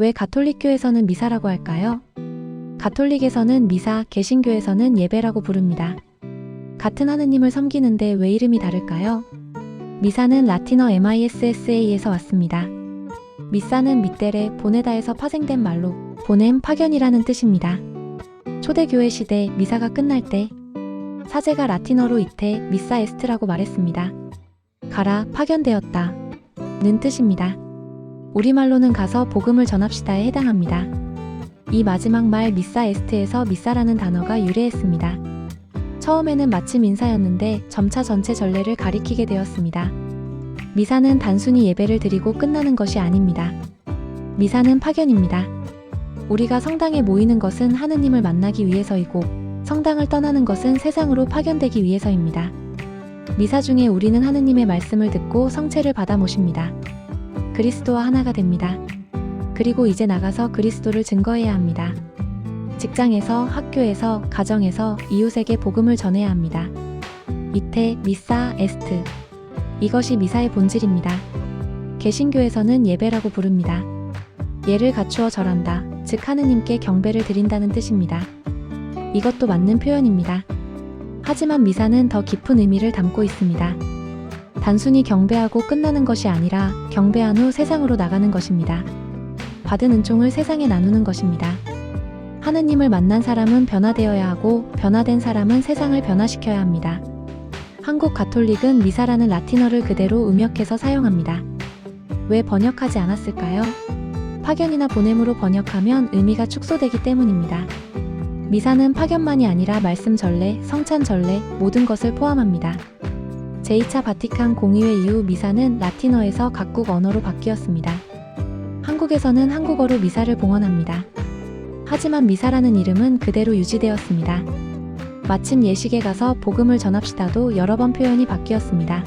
왜 가톨릭교에서는 미사라고 할까요? 가톨릭에서는 미사, 개신교에서는 예배라고 부릅니다. 같은 하느님을 섬기는데 왜 이름이 다를까요? 미사는 라틴어 MISSA에서 왔습니다. 미사는 미테레, 보네다에서 파생된 말로 보냄, 파견이라는 뜻입니다. 초대교회 시대 미사가 끝날 때 사제가 라틴어로 이테 미사 에스트라고 말했습니다. 가라, 파견되었다. 는 뜻입니다. 우리말로는 가서 복음을 전합시다에 해당합니다. 이 마지막 말 미사 에스트에서 미사라는 단어가 유래했습니다. 처음에는 마침 인사였는데 점차 전체 전례를 가리키게 되었습니다. 미사는 단순히 예배를 드리고 끝나는 것이 아닙니다. 미사는 파견입니다. 우리가 성당에 모이는 것은 하느님을 만나기 위해서이고 성당을 떠나는 것은 세상으로 파견되기 위해서입니다. 미사 중에 우리는 하느님의 말씀을 듣고 성체를 받아 모십니다. 그리스도와 하나가 됩니다. 그리고 이제 나가서 그리스도를 증거해야 합니다. 직장에서, 학교에서, 가정에서 이웃에게 복음을 전해야 합니다. 이테, 미사, 에스트. 이것이 미사의 본질입니다. 개신교에서는 예배라고 부릅니다. 예를 갖추어 절한다, 즉 하느님께 경배를 드린다는 뜻입니다. 이것도 맞는 표현입니다. 하지만 미사는 더 깊은 의미를 담고 있습니다. 단순히 경배하고 끝나는 것이 아니라 경배한 후 세상으로 나가는 것입니다. 받은 은총을 세상에 나누는 것입니다. 하느님을 만난 사람은 변화되어야 하고 변화된 사람은 세상을 변화시켜야 합니다. 한국 가톨릭은 미사라는 라틴어를 그대로 음역해서 사용합니다. 왜 번역하지 않았을까요? 파견이나 보냄으로 번역하면 의미가 축소되기 때문입니다. 미사는 파견만이 아니라 말씀 전례, 성찬 전례, 모든 것을 포함합니다. 제2차 바티칸 공의회 이후 미사는 라틴어에서 각국 언어로 바뀌었습니다. 한국에서는 한국어로 미사를 봉헌합니다. 하지만 미사라는 이름은 그대로 유지되었습니다. 마침 예식에 가서 복음을 전합시다도 여러 번 표현이 바뀌었습니다.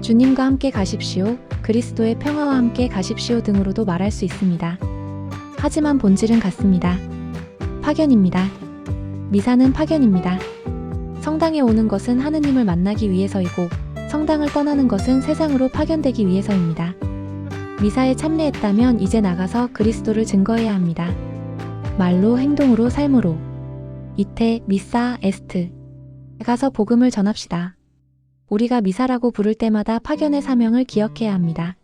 주님과 함께 가십시오, 그리스도의 평화와 함께 가십시오 등으로도 말할 수 있습니다. 하지만 본질은 같습니다. 파견입니다. 미사는 파견입니다. 성당에 오는 것은 하느님을 만나기 위해서이고 성당을 떠나는 것은 세상으로 파견되기 위해서입니다. 미사에 참여했다면 이제 나가서 그리스도를 증거해야 합니다. 말로, 행동으로, 삶으로. 이테, 미사, 에스트. 가서 복음을 전합시다. 우리가 미사라고 부를 때마다 파견의 사명을 기억해야 합니다.